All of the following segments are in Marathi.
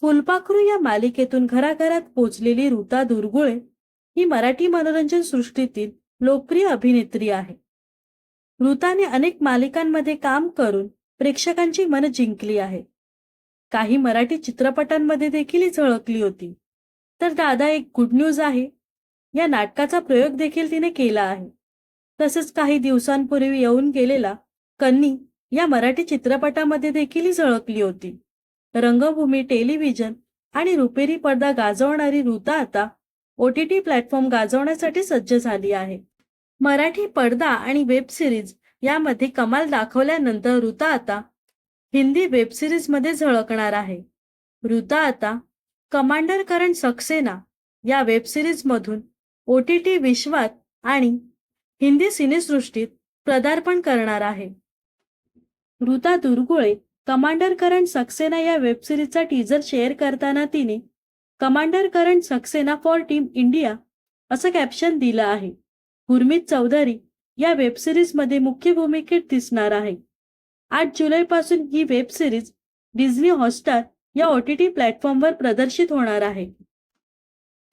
फुलपाखरू या मालिकेतून घराघरात पोचलेली ऋता दुर्गुळे ही मराठी मनोरंजन सृष्टीतील लोकप्रिय अभिनेत्री आहे. ऋताने अनेक मालिकांमध्ये काम करून प्रेक्षकांची मन जिंकली आहे. काही मराठी चित्रपटांमध्ये देखील झळकली होती. तर दादा एक गुड न्यूज आहे. या नाटकाचा प्रयोग देखील तिने केला आहे. तसेच काही दिवसांपूर्वी येऊन गेलेला कन्नी या मराठी चित्रपटामध्ये देखील झळकली होती. रंगभूमी टेलिव्हिजन आणि रुपेरी पडदा गाजवणारी ऋता आता ओ टी टी प्लॅटफॉर्म गाजवण्यासाठी सज्ज झाली आहे. मराठी पडदा आणि वेब सिरीज यामध्ये कमाल दाखवल्यानंतर ऋता आता हिंदी वेब सिरीजमध्ये झळकणार आहे. ऋता आता कमांडर करण सक्सेना या वेब सिरीजमधून ओ टी टी विश्वात आणि हिंदी सिनेसृष्टीत पदार्पण करणार आहे. ऋता दुर्गुळे कमांडर करण सक्सेना या वेबसिरीजचा टीजर शेअर करताना तिने commander Karan Saxena for team India असं कॅप्शन दिलं आहे. गुरमीत चौधरी या वेबसिरीजमध्ये मुख्य भूमिकेत दिसणार आहे. आठ जुलैपासून ही वेब सिरीज डिझनी हॉटस्टार या ओ टी टी प्लॅटफॉर्मवर प्रदर्शित होणार आहे.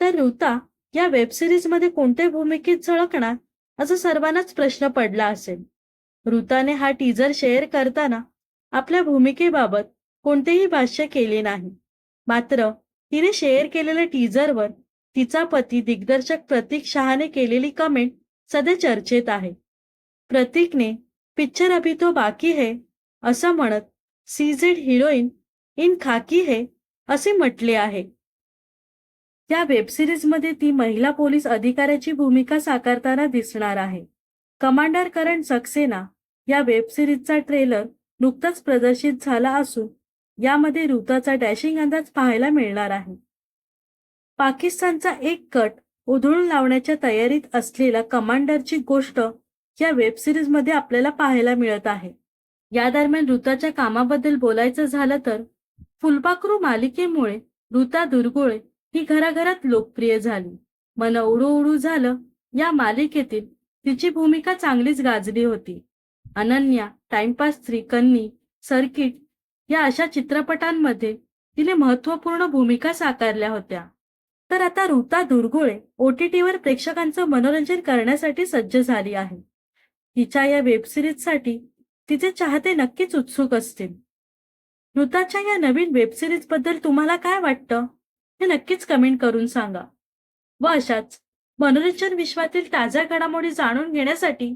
तर ऋता या वेब सिरीजमध्ये कोणत्या भूमिकेत झळकणार? असा सर्वांनाच प्रश्न पडला असेल. ऋताने हा टीजर शेअर करताना आपल्या भूमिकेबाबत कोणतेही भाष्य केले नाही. मात्र तिने शेअर केलेल्या टीजरवर तिचा पती दिग्दर्शक प्रतीक शहाने केलेली कमेंट सध्या चर्चेत आहे. प्रतीकने पिक्चर अभी तो बाकी है असं म्हणत सीझेड हिरोईन इन खाकी है असे म्हटले आहे. या वेबसिरीजमध्ये ती महिला पोलीस अधिकाऱ्याची भूमिका साकारताना दिसणार आहे. कमांडर करण सक्सेना या वेबसिरीजचा ट्रेलर नुकताच प्रदर्शित झाला असून यामध्ये ऋताचा डॅशिंग अंदाज पाहायला मिळणार आहे. पाकिस्तानचा एक गट उधळून लावण्याच्या तयारीत असलेला कमांडरची गोष्ट या वेबसिरीजमध्ये आपल्याला पाहायला मिळत आहे. या दरम्यान ऋताच्या कामाबद्दल बोलायचं झालं तर फुलपाखरू मालिकेमुळे ऋता दुर्गुळे ही घराघरात लोकप्रिय झाली. मन उडू उडू झालं या मालिकेतील तिची भूमिका चांगलीच गाजली होती. अनन्या टाइमपास थ्री कन्नी सर्किट या अशा चित्रपटांमध्ये तिने महत्त्वपूर्ण भूमिका साकारल्या होत्या. तर आता ऋता दुर्गुळे ओटीटीवर प्रेक्षकांचं मनोरंजन करण्यासाठी सज्ज झाली आहे. तिच्या या वेबसिरीजसाठी तिचे चाहते नक्कीच उत्सुक असतील. ऋताच्या या नवीन वेबसिरीजबद्दल तुम्हाला काय वाटतं? हे नक्कीच कमेंट करून सांगा. व अशाच मनोरंजन विश्वातील ताज्या घडामोडी जाणून घेण्यासाठी